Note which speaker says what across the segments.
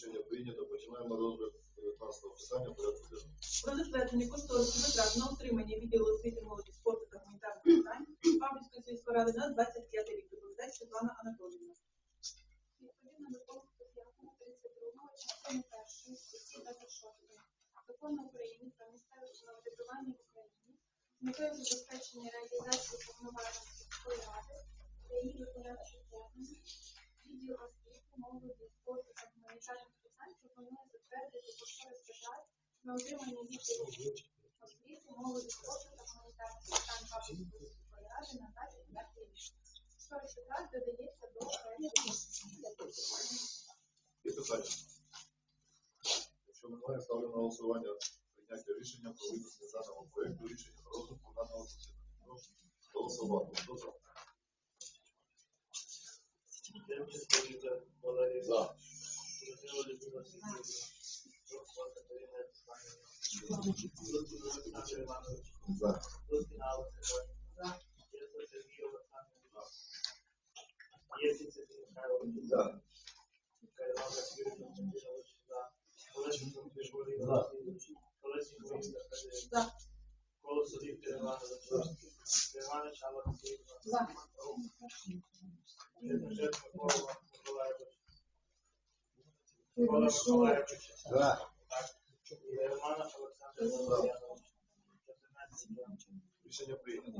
Speaker 1: Рішення прийнято. Починаємо розгляд 19 питання порядку денного.
Speaker 2: Про затвердження кошторису витрат на утримання відділу освіти, молоді, спорту та гуманітарних питань Павлівської сільської ради на 25 рік. Доповідач Світлана Анатоліївна.
Speaker 3: Відповідно до пункту 5 32 частини першої статті 26 Закону України про місцеве самоврядування в Україні з метою забезпечення реалізації повноважень сільської ради та її виконавчих органів, відділ освіти, молоді, спорту та гуманітарних питань пропонує затвердити кошторис витрат на утримання відділу освіти, молоді, спорту та гуманітарних питань Павлівської сільської ради на 25 рік. Кошторис витрат додається до переліку
Speaker 1: Є питання? Якщо немає, ставлю на голосування прийняття рішення про винесення даного проекту рішення на розвитку даного засідання. Прошу голосувати. Хто за?
Speaker 4: Демченко Віктор Валерій.
Speaker 1: За. За. За.
Speaker 4: За. Олещенко Віктор Іванович. Іванович Алла Васильівна.
Speaker 2: За.
Speaker 4: Євгенченко Микола Миколаївич.
Speaker 1: За.
Speaker 4: Романов Олександр Володянович. 14 за.
Speaker 1: Рішення прийнято.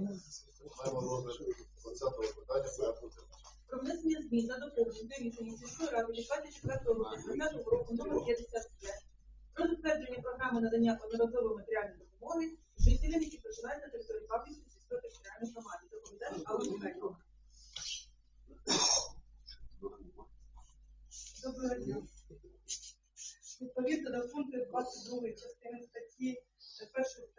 Speaker 1: Маємо розгляд 20 питання порядку.
Speaker 2: Про внесення змін та доповнень до рішення сільської ради від 24 липня 2020 року номер 55 про затвердження програми надання одноразової матеріальної допомоги жителям, стосунки 22 частини статті 1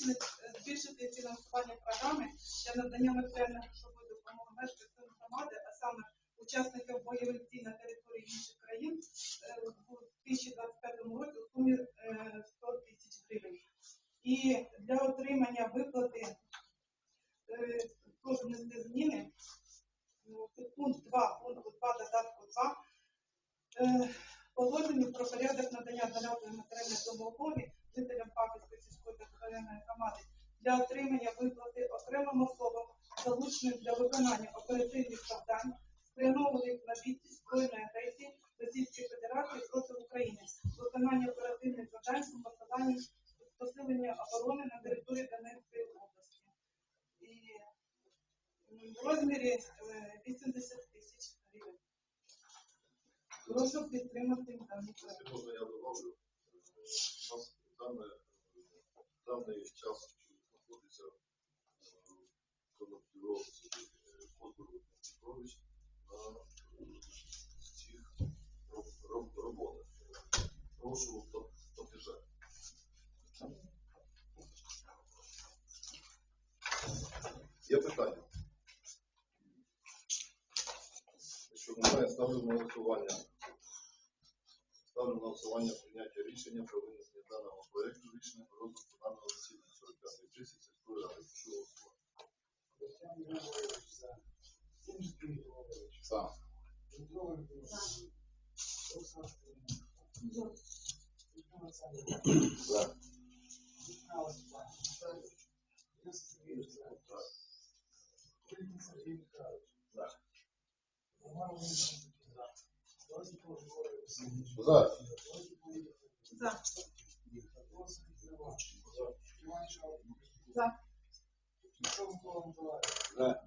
Speaker 2: саме збільшити, збільшити фінансування програми для надання матеріальної грошової допомоги мешканцям громади, а саме учасникам бойових дій на території інших країн е, у 2025 році у сумі е, 100 тисяч гривень. І для отримання виплати е, прошу внести зміни. Ну, це Пункт 2, пункт 2, додатку 2 е, положенню про порядок надання одноразової матеріальної допомоги жителям Павлівської сільської територіальної громади для отримання виплати окремим особам, залученим для виконання оперативних завдань, спрямованих на відсіч збройної агресії Російської Федерації проти України, виконання оперативних завдань з посиланням посилення оборони на території Донецької області. І в розмірі е, 80 тисяч гривень. Прошу підтримати даний проект.
Speaker 1: Е, даний час знаходиться е, в Петрович на е, цих роб- роб- роботах. Прошу по- підтримати. Є питання? Якщо немає, ставлю на голосування. Ставлю на голосування прийняття рішення про винесення даного проекту рішення про розвитку даного засідання 45 сесії сільської ради. Прошу голосувати. За. За. За.
Speaker 2: За. За.
Speaker 4: За. За.
Speaker 1: За.
Speaker 4: За.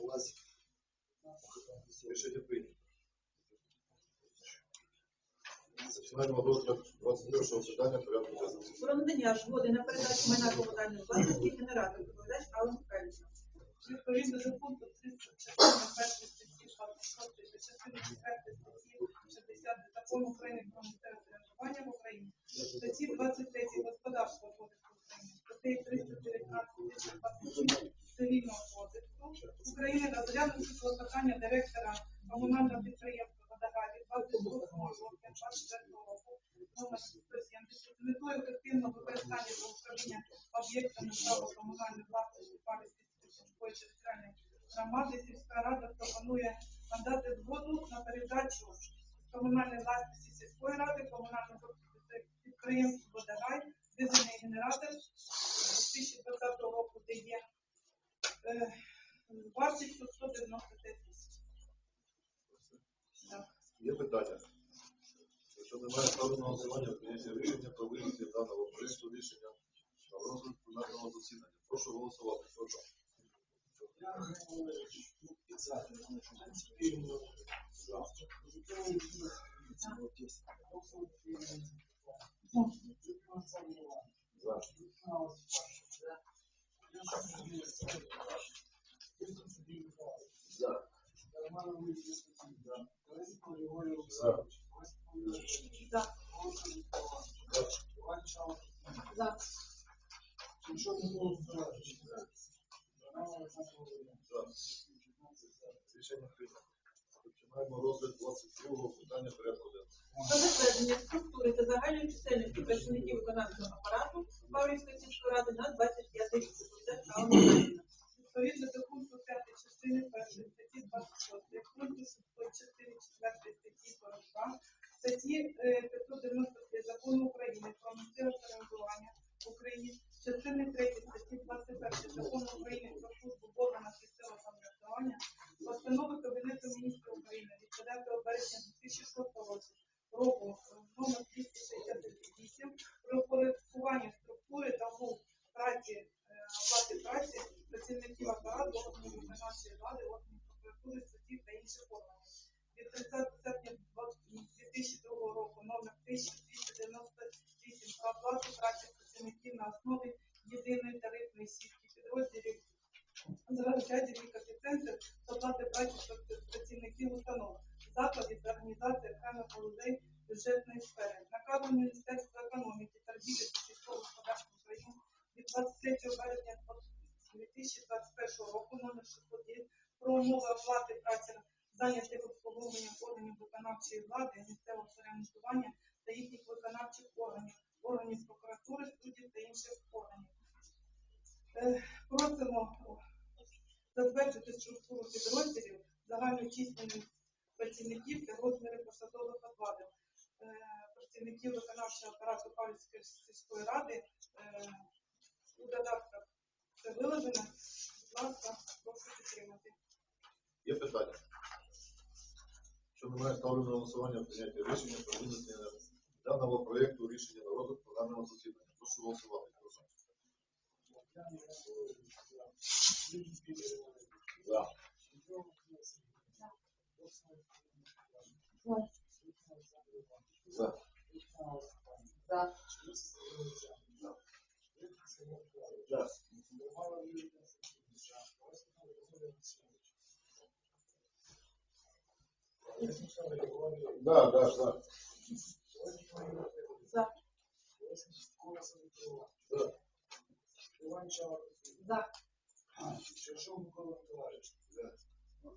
Speaker 4: Олександрович.
Speaker 1: Рішення прийнято. Починаємо розгляд 21 питання порядку денного.
Speaker 5: Про надання згоди на передачу майна комунальної власності генератор доповідач Алла Михайлівна.
Speaker 2: Відповідно до пункту 30 частини першої статті 26 частини 4 статті 60 Закону України про місцеве в Україні, статті 23 Господарського кодексу України, статті 319 227 Цивільного кодексу України розглянути клопотання директора комунального підприємства «Водоград» від 28 жовтня 24 року номер 170 з метою ефективного використання та управління об'єктами права комунальної власності Палівської сільської територіальної громади сільська рада пропонує надати згоду на передачу комунальної власності сільської ради комунального підприємства «Водограй» дизельний генератор 2020 року, де є е, вартістю 195 тисяч.
Speaker 1: Є питання? Якщо немає ставлю на голосування прийняття рішення про винесення даного проєкту рішення на розгляд пленарного засідання. Прошу голосувати. Хто? За. За. За. Рішення прийнято. Починаємо розгляд 22 питання
Speaker 5: затвердження структури та загальної чисельності працівників виконавчого апарату Павлівської сільської ради на 25 рік.
Speaker 2: Відповідно до пункту 5 частини 1 статті 26, пункту 6 частини 4 статті 42, статті е, 593 Закону України про місцеве самоврядування в Україні, частини 3 статті 21 Закону України про службу органах місцевого самоврядування, постанови Кабінету міністрів України від 9 березня 2006 року року номер 268 про впорядкування структури та умов праці е, оплати праці працівників апарату органів виконавчої влади, органів прокуратури, судів та інших органів. Від 30 серпня 2002 року номер 1298 про оплату праці працівників на основі єдиної тарифної сітки підрозділів Заряджаді коефіцієнти з оплати праці працівників установ, закладів та організацій окремих галузей бюджетної сфери. Наказом Міністерства економіки, торгівлі та сільського господарства України від 23 березня 2021 року номер 609 про умови оплати праці зайнятих обслуговуванням органів виконавчої влади, місцевого самоврядування та їхніх виконавчих органів, органів прокуратури, суддів та інших органів. Е, Просимо затвердити структуру підрозділів, загальну численність працівників та розміри посадових окладів. Е, Працівників виконавчого апарату Павлівської сільської ради е, у додатках це виложено. Будь ласка, прошу підтримати.
Speaker 1: Є питання? Якщо немає ставлю на голосування прийняття рішення про винесення даного проєкту рішення на розгляд пленарного засідання. Прошу голосувати. За? За. За. Да, да, да.
Speaker 5: За.
Speaker 1: Да.
Speaker 4: Іван Чалов.
Speaker 5: За.
Speaker 4: Чешов Микола Миколаївич.
Speaker 1: За.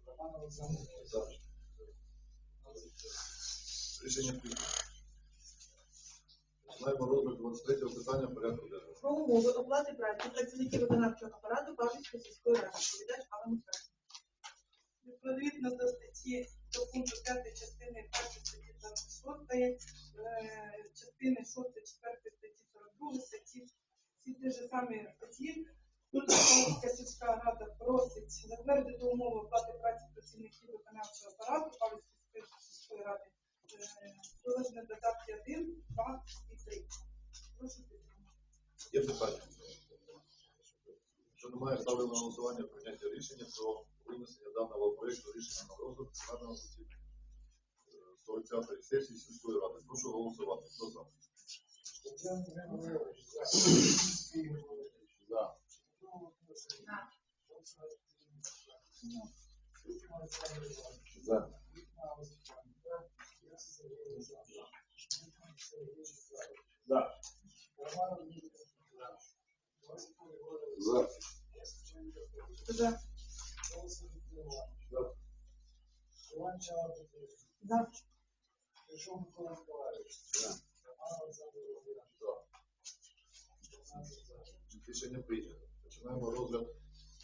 Speaker 4: Роман Олександрович.
Speaker 1: За. Рішення прийнято. Маємо розгляд 23 питання порядку денного.
Speaker 5: Про умови оплати праці працівників виконавчого апарату Павлівської сільської ради. Доповідач Алла Михайлівна.
Speaker 2: Відповідно до статті до пункту 5 частини 1 статті 26, е, частини 6, 4 статті 42 статті, всі ті ж самі статті, тут Павлівська сільська рада просить затвердити умови оплати праці працівників виконавчого апарату Павлівської сільської ради, е, додатки 1, 2 і 3. Прошу підтримати.
Speaker 1: Є питання? Що немає, ставлю на голосування прийняття рішення про винесення даного проєкту рішення на розгляд пленарного засідання е, 45-ї сесії сільської ради. Прошу голосувати. Хто за? За. За. За. За.
Speaker 2: За.
Speaker 1: За.
Speaker 4: Іван Чалапов,
Speaker 2: За.
Speaker 4: Пішов Микола Миколаївич, Роман Олександр Володимирович,
Speaker 1: Рішення прийнято. Починаємо розгляд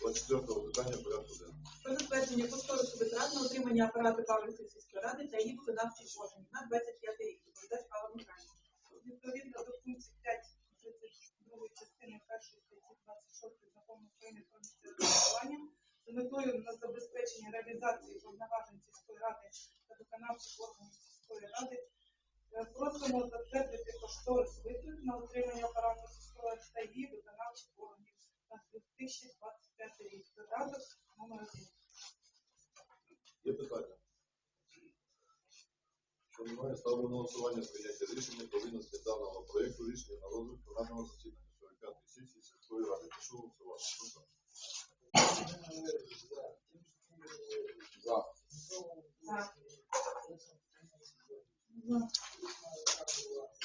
Speaker 1: 24-го питання порядку денного.
Speaker 5: Про затвердження кошторису витрат на утримання апарату Павлівської сільської ради та її виконавчих органів на 25 рік. Доповідач Павло Михайлович.
Speaker 2: Відповідно до пунктів 5 32 частини першої статті 26 закону України про місцеве з метою на забезпечення реалізації повноважень сільської ради та виконавчих органів сільської ради е, просимо затвердити кошторис витрат на утримання апарату сільської ради та її виконавчих органів на 2025 Додаток номер 1.
Speaker 1: Є питання? Що немає, ставлю на голосування прийняття рішення про винесення даного проєкту рішення на розгляд пленарного засідання 45-ї сесії сільської ради. Прошу голосувати. За.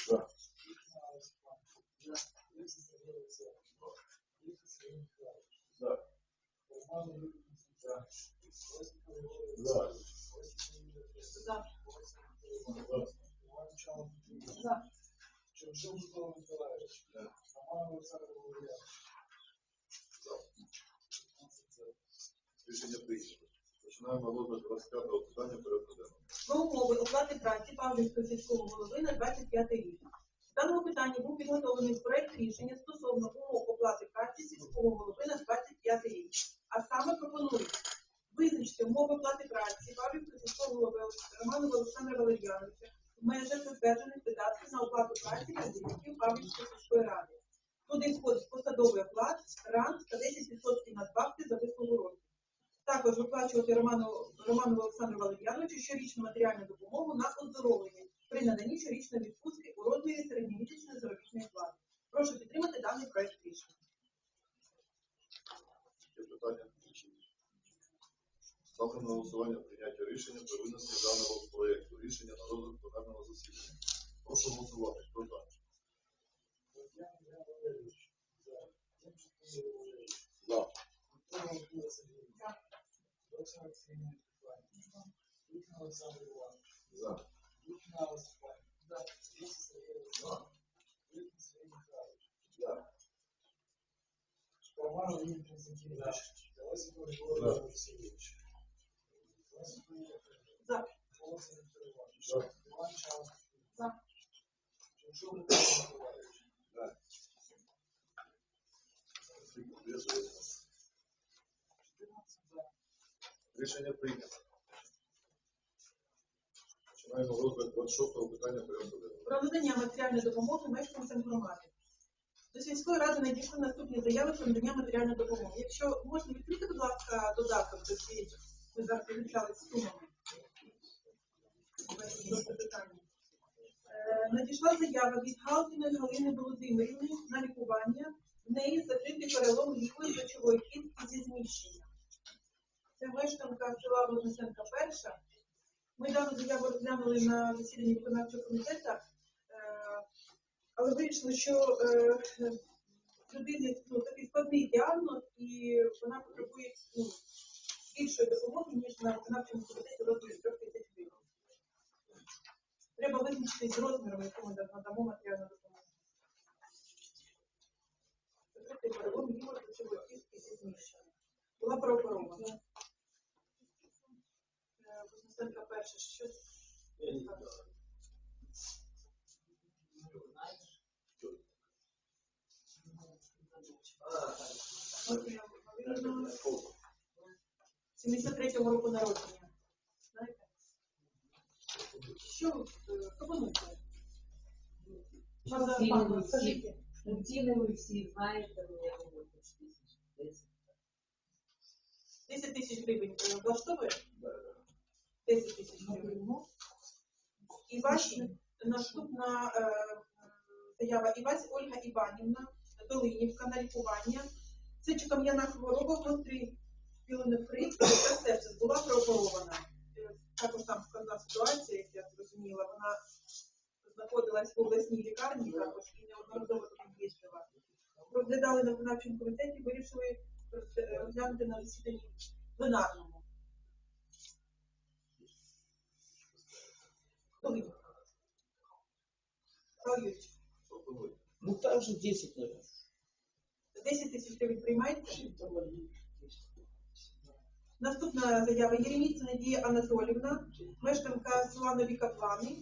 Speaker 1: За.
Speaker 2: За.
Speaker 1: За. За.
Speaker 4: Чоршов Микола Миколаївич, Роман Олександр Володимирович,
Speaker 1: Рішення прийнято. Починаємо розгляд 25-го питання порядку денного.
Speaker 5: Про умови оплати праці Павлівського сільського голови на 25 рік. З даного питання був підготовлений проект рішення стосовно умов оплати праці сільського голови на 25 рік. А саме пропонують визначити умови оплати праці Павлівського сільського голови Романа Олександра Валеріановича в межах затверджених видатків на оплату праці працівників Павлівської сільської ради. Туди входить посадовий оклад, ранг та 10% надбавки за вислугу років. Також виплачувати Роману, Роману Олександру Валер'яновичу щорічну матеріальну допомогу на оздоровлення при наданні щорічної відпустки у розмірі середньомісячної заробітної плати. Прошу підтримати даний проект рішення.
Speaker 1: Питання? Ставлю на голосування прийняття рішення про винесення даного проєкту рішення на розгляд пленарного засідання. Прошу голосувати. Хто за?
Speaker 4: За.
Speaker 1: За. За.
Speaker 4: Віктор Алла Степанівна, Ліса Сергій Олександрович, Віктор Сергій Михайлович,
Speaker 1: За.
Speaker 4: Роман?
Speaker 1: Є. Рішення прийнято. Починаємо розгляд 26-го питання порядку.
Speaker 5: Про надання матеріальної допомоги мешканцям громади. До сільської ради надійшли наступні заяви про надання матеріальної допомоги. Якщо можна відкрити, будь ласка, додаток до цієї, ми зараз вивчали. Добре. Е, Надійшла заява від Галкіної Галини Володимирівни на лікування. В неї закритий перелом лівої плечової кістки зі зміщенням. Це мешканка села Вознесенка перша. Ми дану заяву розглянули на засіданні виконавчого комітету, але вирішили, що е, в ну, такий складний діагноз, і вона потребує ну, більшої допомоги, ніж на виконавчому комітеті розмірі 3 тисяч гривень. Треба визначити з розміром, якому надамо матеріальну допомогу. Закритий перелом лівої плечової кістки зі зміщенням. Була прооперована. Е, Вознесенка перша, що я виявила. 73-го року народження. Знаєте? Що е, пропонуєте? Пане скажіть,
Speaker 6: Ну, ціни ви всі знаєте, ну, хоч тисяч десять.
Speaker 5: 10 тисяч гривень е, влаштовує? 10 тисяч гривень. Івась, наступна е, е, заява Івась Ольга Іванівна, Долинівка на лікування. Це чи кам'яна хвороба, гострий пілонефрит, це сепсис, була прооперована. Е, Також там складна ситуація, як я зрозуміла, вона знаходилась в обласній лікарні також і неодноразово туди їздила. Розглядали на виконавчому комітеті, вирішили розглянути на засіданні пленарному.
Speaker 4: Ну там же 10 наверное.
Speaker 5: 10 тисяч гривень приймаєте? Наступна заява Єреміця Надія Анатолівна, мешканка села Нові Каплани,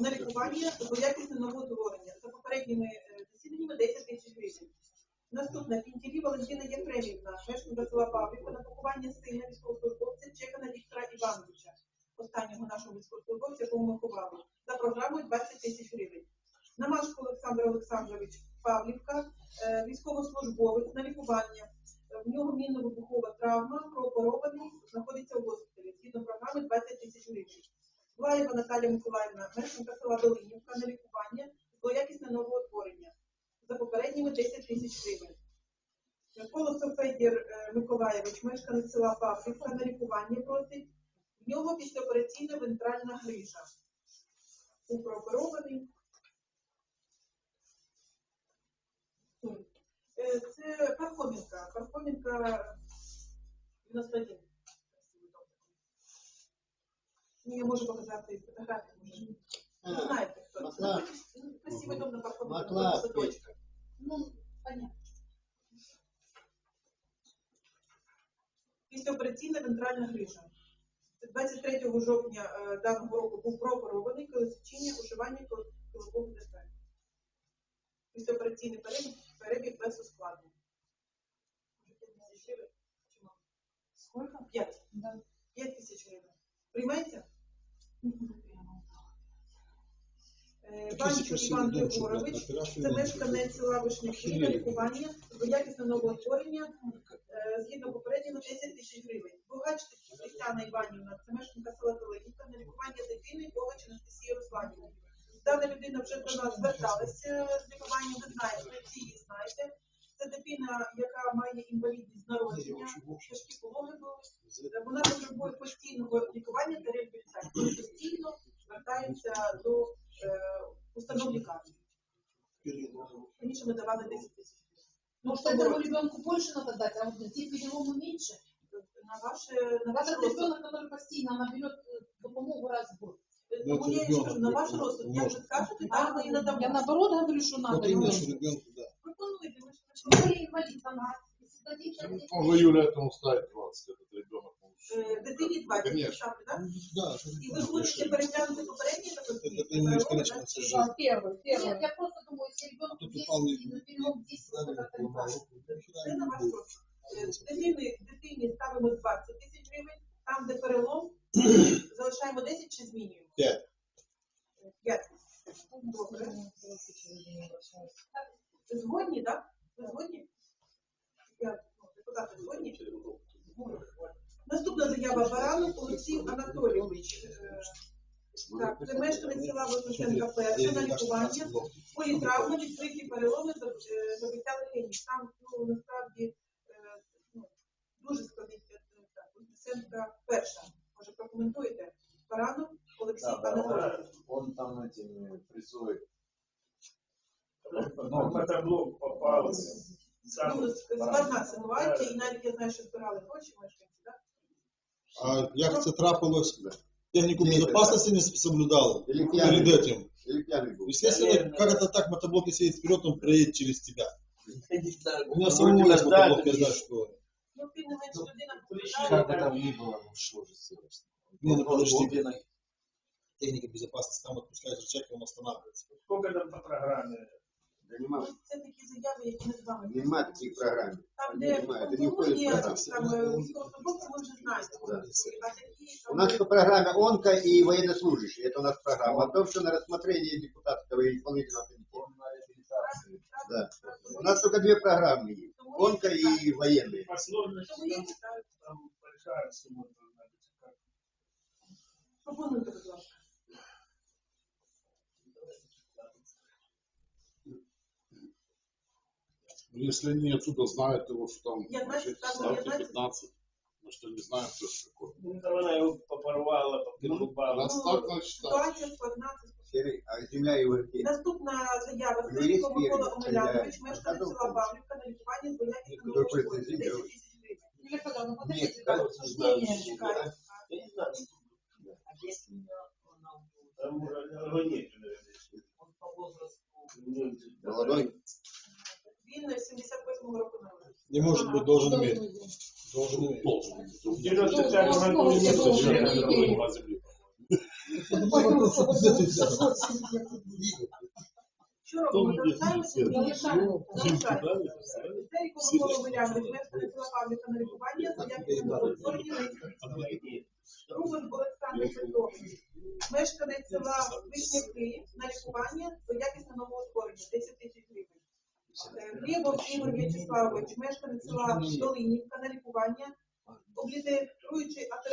Speaker 5: на лікування якісне новоутворення. За попередніми е, засіданнями 10 тисяч гривень. Наступна Пінтєві Валентина Єфремівна, мешканка села Павлівка, на пакування сина військовослужбовця Чекана Віктора Івановича, останнього нашого військовослужбовця, якого ми ховали, за програмою 20 тисяч гривень. Намашко Олександр Олександрович Павлівка, е, військовослужбовець на лікування. В нього мінно-вибухова травма, прооперований, знаходиться у госпіталі. Згідно програми 20 тисяч гривень. Лаєва Наталія Миколаївна, мешканка села Долинівка на лікування, злоякісне новоутворення. За попередніми 10 тисяч гривень. Колосов Федір е, Миколаєвич, мешканець села Павлівка, на лікування просить. В нього післяопераційна вентральна грижа. Був прооперований. Е, Це Пархоменка. Пархоменка 91. Ну, я можу показати фотографію. може. Ви знаєте, хто це.
Speaker 7: Маклак.
Speaker 5: Ну, Красивий дом на Пархоменка.
Speaker 7: Маклак.
Speaker 3: Ну, понятно.
Speaker 5: Післяопераційна вентральна грижа. 23 жовтня е, даного року був прооперований колесичіння, уживання килового дефекту. Післяопераційний перебіг, перебіг без ускладнень. Може, п'ять гривень? Чи?
Speaker 2: Сколько?
Speaker 5: П'ять. П'ять тисяч гривень. Приймається? Е, Банчук Іван Григорович, це мешканець села Вишнівки на лікування, якісне новоутворення, е, згідно попереднього 10 тисяч гривень. Бугач Тетяна Іванівна, це мешканка села Долинівка, на лікування дитини Богач Анастасії Русланівни. Дана людина вже до нас зверталася з лікуванням, ви знаєте, ви всі її знаєте. Це дитина, яка має інвалідність з народження, тяжкі пологи були. Е, Вона потребує постійного лікування та реабілітації. Постійно звертається до е, установ лікарні. Раніше ми давали 10 тисяч.
Speaker 8: Ну, что этому ребенку больше надо дать, а вот детей перелому меньше.
Speaker 5: На ваше, на ваш
Speaker 8: Этот
Speaker 5: розсуд.
Speaker 8: ребенок, который постійно, она берет э, допомогу раз в год.
Speaker 5: Тому я і скажу, на ваш розсуд, як ви скажете, так ми і надамо.
Speaker 8: Я наоборот говорю, что надо.
Speaker 7: Вот именно, что ребенку, да.
Speaker 5: Пропонуйте, ви ж
Speaker 8: Более инвалид, она, если дадим пять тысяч,
Speaker 1: Можно Юля этому ставить 20, этот ребенок.
Speaker 5: Е, дитині 20
Speaker 1: Конечно.
Speaker 5: ставте, так?
Speaker 7: Да, что
Speaker 5: І ви хочете переглянути попередні такої
Speaker 7: Это не бесконечно, это же
Speaker 8: да, первый, первый.
Speaker 6: Нет, я просто думаю, если ребенок
Speaker 7: Тут
Speaker 6: 10
Speaker 7: упал не-
Speaker 6: и на перелом 10, то
Speaker 7: правильно
Speaker 6: как-то не
Speaker 7: поломал
Speaker 6: так.
Speaker 7: руку. Нифига
Speaker 5: Це
Speaker 7: не
Speaker 5: на ваш
Speaker 7: будет.
Speaker 5: розсуд. Е, Дитині, дитині ставимо 20 тисяч гривень, там, де перелом, залишаємо 10 чи змінюємо?
Speaker 7: Пять.
Speaker 5: 5. Добре. Згодні, так? Ви згодні? Ну, депутати згодні? Наступна заява Баранов Олексій Анатолійович. Е, Так, це мешканець села Вознесенка перша на лікування. Політравми, відкриті переломи, е, забиття легенів. Там, ну, насправді, е, ну, дуже складний Вознесенка перша. Може, прокоментуєте? Баранов Олексій
Speaker 9: Да, да,
Speaker 5: Анатолійович.
Speaker 9: Он там этими прессует.
Speaker 4: Ну, мотоблок попал. Сам
Speaker 5: Ну, складна ситуація, і навіть я знаю, що збирали гроші мешканці, так?
Speaker 7: А як це трапилось? Технику безопасности не соблюдал
Speaker 9: Или
Speaker 7: перед
Speaker 9: пьяный.
Speaker 7: этим.
Speaker 9: Или пьяный был.
Speaker 7: Естественно,
Speaker 4: Наверное.
Speaker 7: как это так, мотоблок если едет вперед, он проедет через тебя. У меня
Speaker 9: Ну,
Speaker 7: самого
Speaker 9: вроде
Speaker 7: есть
Speaker 9: бы
Speaker 7: мотоблок,
Speaker 9: да,
Speaker 7: я знаю, что...
Speaker 5: Ну, тим не менш, людина
Speaker 4: Причина
Speaker 5: постраждала.
Speaker 9: Как бы там ни было, ну что же сделать?
Speaker 7: Не, ну
Speaker 9: Он
Speaker 7: подожди.
Speaker 9: глубиной.
Speaker 7: Техника безопасности, там отпускаешь человека, он останавливается.
Speaker 4: Сколько там по программе?
Speaker 9: Да нема,
Speaker 5: Ну, Це такі заяви, які ми з вами
Speaker 9: нема таких программ.
Speaker 5: Там,
Speaker 9: Не
Speaker 5: де
Speaker 9: знаю, это не входит в
Speaker 5: є
Speaker 9: программу.
Speaker 5: там е, військовослужбовці, ми вже знаємо.
Speaker 9: Да.
Speaker 5: А такі
Speaker 9: У нас по программе ОНКО и военнослужащие. Это у нас программа. А то, что на рассмотрение депутатского и исполнительного комитета. Да. У нас только две программы есть. гонка и военные.
Speaker 10: Ну, если они отсюда знают его, что там ставки
Speaker 5: 15,
Speaker 10: но что не знают, что такое.
Speaker 4: Ну, там она его попорвала,
Speaker 10: подрубала.
Speaker 4: Ну,
Speaker 10: раз так, значит так.
Speaker 5: 15,
Speaker 9: Сергій, а земля Європейська.
Speaker 5: Наступна заява
Speaker 9: Сергійського
Speaker 5: Микола Омелянович, мешканець села Бавлівка на лікуванні з
Speaker 9: бояки економічної
Speaker 5: 10 тисяч
Speaker 8: Федоровна,
Speaker 9: подивіться,
Speaker 8: там
Speaker 4: ну, обсуждення чекає.
Speaker 6: А если
Speaker 4: у меня
Speaker 6: он по возрасту?
Speaker 5: 78-го року народження.
Speaker 7: Не может быть, должен иметь.
Speaker 8: Должен
Speaker 7: иметь.
Speaker 10: Должен. Должен.
Speaker 8: Должен.
Speaker 10: Должен. Должен.
Speaker 5: Должен. Должен.
Speaker 10: Должен. Должен.
Speaker 5: Залишаємося?
Speaker 10: це?
Speaker 5: Залишаємо. Залишаємо.
Speaker 10: Далі,
Speaker 5: Сергій Микола Омелянович, мешканець села Павлівка на з на 10 гривень. Рубин Олександр Петрович, мешканець села Вишнівки на лікування до якісно новоутворення 10 тисяч гривень. Е, Глебов Ігор В'ячеславович, мешканець села Долинівка на лікування, облітеруючи атеросклероз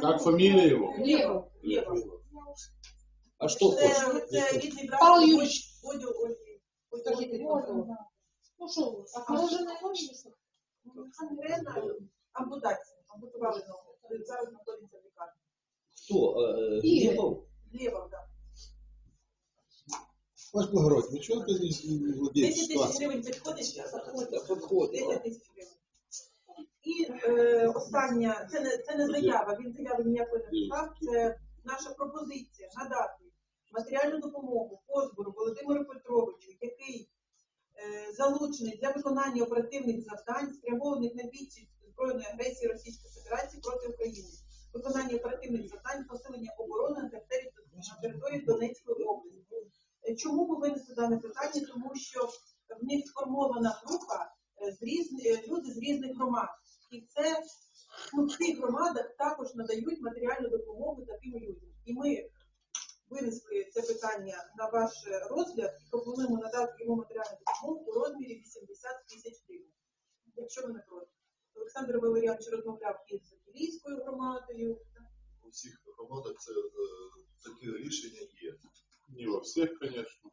Speaker 10: Как фамилия его?
Speaker 8: Лево.
Speaker 5: Глебов.
Speaker 10: А что
Speaker 5: Це,
Speaker 10: хочешь?
Speaker 5: це рідний брат
Speaker 8: Павел Юрьевич,
Speaker 5: Одю Ольги. Одю
Speaker 8: скажите,
Speaker 5: Ольги.
Speaker 8: можно? Ну что, отмороженное можно?
Speaker 5: Ангрена, ампутація. Ампутували ногу. Зараз знаходиться в лікарні.
Speaker 11: Кто? Э,
Speaker 8: Игорь.
Speaker 11: Глебов?
Speaker 5: Глебов, так.
Speaker 7: Ваш Благородь, ну чего ты не не владеешь
Speaker 5: 10 тисяч
Speaker 7: ситуацией?
Speaker 5: гривень підходить?
Speaker 11: Да, подходит.
Speaker 5: 10 тисяч гривень. І е, остання, це не, це не заява, він заяви ніякої не писав, це наша пропозиція надати матеріальну допомогу позбору Володимиру Петровичу, який е, залучений для виконання оперативних завдань, спрямованих на відсіч збройної агресії Російської Федерації проти України, виконання оперативних завдань, посилення оборони на території, на території Донецької області. Е, Чому ми винесли дане питання? Тому що в них сформована група е, з різних е, люди з різних громад. І це ну, в цих громадах також надають матеріальну допомогу таким людям. І ми винесли це питання на ваш розгляд і пропонуємо надати йому матеріальну допомогу у розмірі 80 тисяч гривень. Якщо ви не проти. Олександр Валеріанович розмовляв із Кілійською громадою.
Speaker 1: У всіх громадах це е, такі рішення є.
Speaker 10: Не во всех, конечно.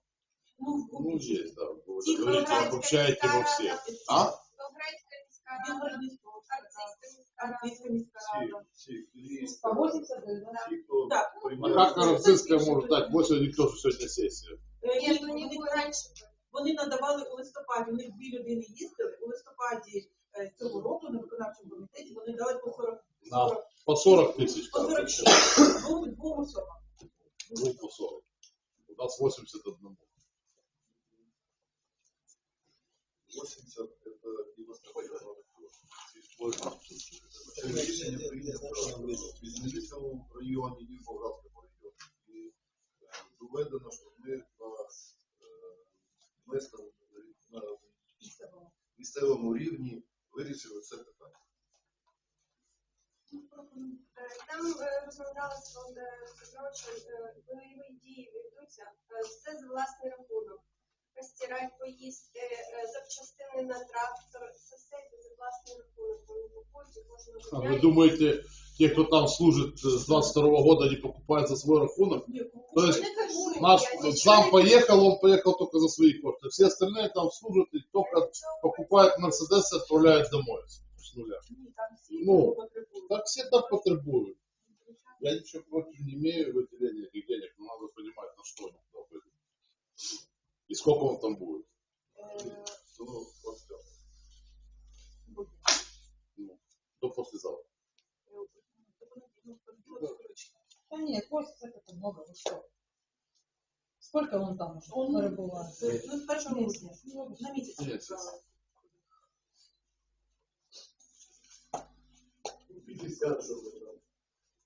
Speaker 5: Ну,
Speaker 10: Ну, есть, да. Вы
Speaker 5: Тихо,
Speaker 10: говорите,
Speaker 5: Братська
Speaker 10: во всех. А?
Speaker 3: Довградська міська рада, Арцизька міська рада.
Speaker 5: Арцизька міська
Speaker 1: Всі,
Speaker 5: рада.
Speaker 1: всі Кілійська,
Speaker 8: По 80 да?
Speaker 1: всі, хто
Speaker 5: Так.
Speaker 10: А
Speaker 1: приймає.
Speaker 10: как Арцизская может дать 8, никто же сегодня сессия?
Speaker 5: Е,
Speaker 3: Ні,
Speaker 5: ні,
Speaker 3: ну
Speaker 5: вони,
Speaker 3: ніби раніше було.
Speaker 5: вони надавали у листопаді, у них дві людини їздили, у листопаді е, цього року на виконавчому комітеті вони дали по 40,
Speaker 10: На
Speaker 5: 40
Speaker 10: По 40 тысяч.
Speaker 5: по
Speaker 10: каждый.
Speaker 5: 46 двом, двом особам.
Speaker 10: Ну, по 40. У нас 81.
Speaker 1: 80 это і восстановлено. Це рішення прийнято в Візновицькому районі і в Болградському районі. І доведено, що ми на місцевому, на місцевому рівні вирішили це питання.
Speaker 3: Там е, розмовляли з Володимиром Петровичем, е, бойові дії ведуться, е, все за власний рахунок Постирати, поїсти, е, запчастини на трактор, це все за власний рахунок. Вони купують і кожного
Speaker 10: А
Speaker 3: дня.
Speaker 10: вы думаете, те, кто там служит э, с 22 года, они покупают за свой рахунок? То есть
Speaker 3: Не кажу,
Speaker 10: наш
Speaker 3: я нічого
Speaker 10: сам
Speaker 3: не
Speaker 10: поехал, он поехал только за свои кошты. Все остальные там служат и только
Speaker 3: Нічого
Speaker 10: покупают Мерседес и отправляют домой с нуля.
Speaker 5: Ні, там всі
Speaker 10: Ну,
Speaker 5: цього потребують.
Speaker 10: Так все так потребуют. Я ничего против не имею выделения этих денег, но надо понимать, на что они туда пойдут. И сколько он там будет.
Speaker 5: Е,
Speaker 1: Ну, от так.
Speaker 5: буде.
Speaker 10: Ну, до послезавтра.
Speaker 5: Е, до понеділка, понеділок точно.
Speaker 8: Да нет, 80 это много, вы что? Сколько он там уже? Он перебывает.
Speaker 5: Е, Ну, з першого грудня.
Speaker 8: Ну,
Speaker 5: На місяць.
Speaker 10: Місяць.
Speaker 5: відправили.
Speaker 1: 50, що ви там.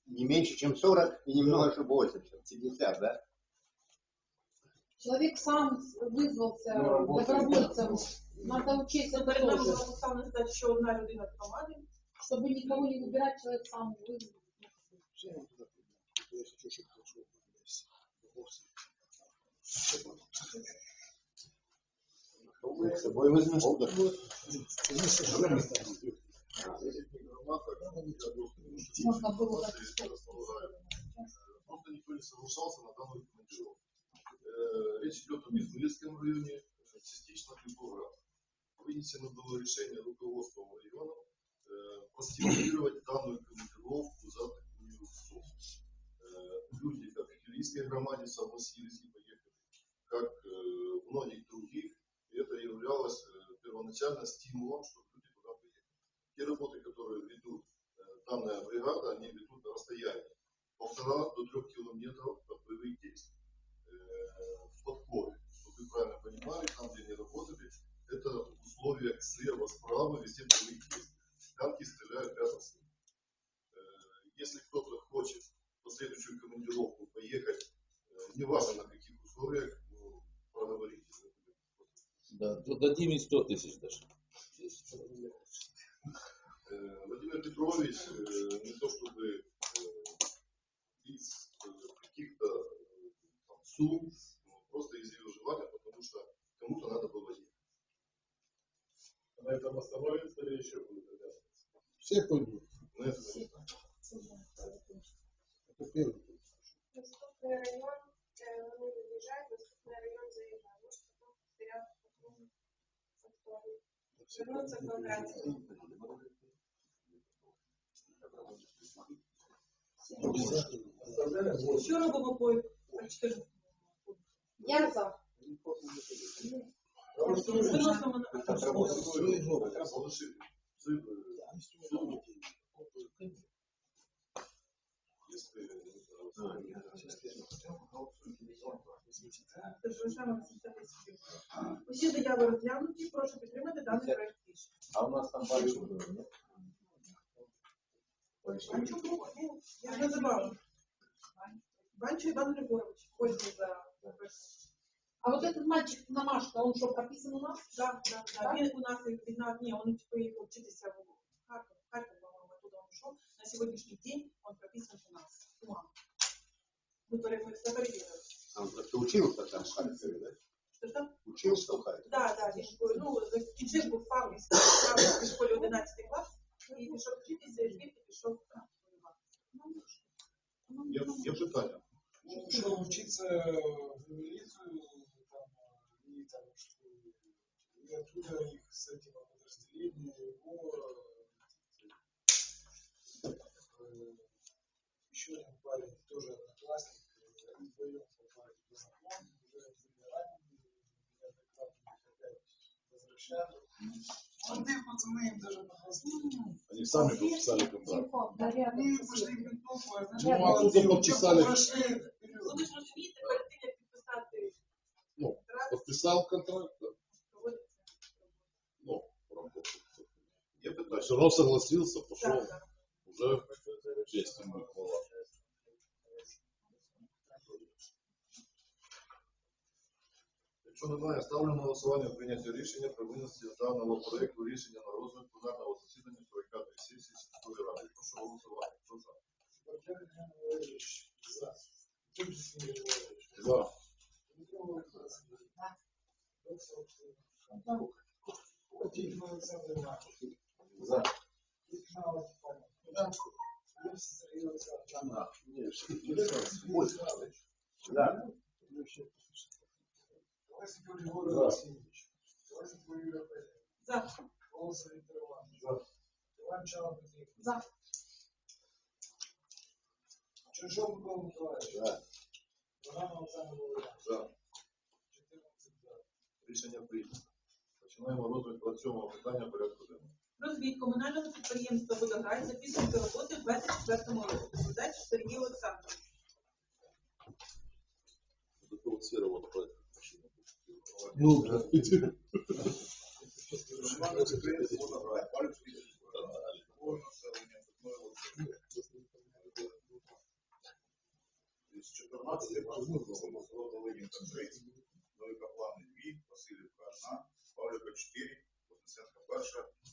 Speaker 9: Не меньше, чем 40 и немного, чтобы 80. 50, да?
Speaker 8: Человек сам вызвался
Speaker 9: Ну,
Speaker 8: добровольцем. Надо учесть это
Speaker 5: Перед нами
Speaker 8: тоже.
Speaker 5: поставлена задача, що одна людина з команди
Speaker 8: Чтобы никого не выбирать, человек сам выберет.
Speaker 9: С собой возьмешь туда.
Speaker 8: Можно было
Speaker 1: Просто никто не соглашался на данную командировку. Э, Речь идет об Измаильском районе, э, частично Любоград. Вынесено было решение руководством района э, простимулировать данную командировку за такую сумму. Э, Люди, как в Килийской громаде, согласились
Speaker 11: тысяч даже.
Speaker 1: Владимир Петрович э, не то чтобы э, из э, каких-то там сумм, просто изъявил желание, потому что кому-то надо было ехать.
Speaker 10: На этом остановится или еще будет обязанность?
Speaker 7: Все пойдут.
Speaker 5: прошу підтримати даний проект рішення.
Speaker 11: А у нас там Банчук был, нет?
Speaker 5: Банчук, ну, я ж називала. Банчук Іван Григорович, Ольга за
Speaker 8: А вот этот мальчик Намашка, он что, прописан у нас?
Speaker 5: Да, да, да. Він у нас від нас, ні, он поїхав вчитися в Харків, Харків, по-моему, оттуда он ушел. На сегодняшний день он прописан у нас. У мамы. Мы пере- мы все проверили.
Speaker 9: А он просто учился там в Харькове, да?
Speaker 5: Что что?
Speaker 9: Учился в Харькове.
Speaker 5: Да, да, він ж, ну, закінчив був фарм, фарм в школі 11 клас, і пішов вчитися, звідти пішов там воювати.
Speaker 1: Є, є питання.
Speaker 4: Он ушел учиться в милицию, там, и там, что, и оттуда их с этим подразделением его э, еще один парень, тоже одноклассник, э, они вдвоем возвращали. Молодые пацаны им даже подросли.
Speaker 10: Они сами подписали контракт.
Speaker 4: Они пошли в ментовку, а значит,
Speaker 10: Ну, а тут
Speaker 4: молодые
Speaker 10: подписали.
Speaker 4: прошли вперед.
Speaker 5: Ну, ви ж розумієте, перед тим, як підписати
Speaker 10: Ну,
Speaker 5: контракт,
Speaker 10: подписал контракт, да.
Speaker 5: проводиться.
Speaker 10: ну, работал.
Speaker 1: Є питання.
Speaker 10: Все равно согласился, пошел.
Speaker 5: Так, так.
Speaker 1: Якщо немає, ставлю на голосування прийняття рішення про винесення даного проекту рішення на розгляд пленарного засідання 45-ї сесії сільської ради. Прошу голосувати. Хто за?
Speaker 4: Владимир Григорьевич, за. Тульский Григорьевич,
Speaker 10: Да.
Speaker 4: Дмитрий Владимирович, за. Владимир Александр Иванович,
Speaker 11: За.
Speaker 4: Виктор Степанович, за. Лев Сергей Александрович,
Speaker 9: Да.
Speaker 4: Власик Григорий Васильевич, Власик Юрий Рафаэль,
Speaker 5: За.
Speaker 4: Волосов Виктор Иванович, за. Иван Чалов Петрик,
Speaker 8: За.
Speaker 4: Чужов Микола Николаевич,
Speaker 9: Да.
Speaker 4: Иван Александр Владимирович,
Speaker 1: За.
Speaker 4: 14 за.
Speaker 1: Рішення прийнято. Починаємо розгляд 27 питання порядку денного.
Speaker 5: Розвід комунального підприємства «Водограй» за підсумки роботи в 24 році. Доповідач Сергій Олександрович.
Speaker 10: Ну, здравствуйте. Велика плани 2,
Speaker 7: 1,
Speaker 1: Павлівка 4, Вознесенка 1,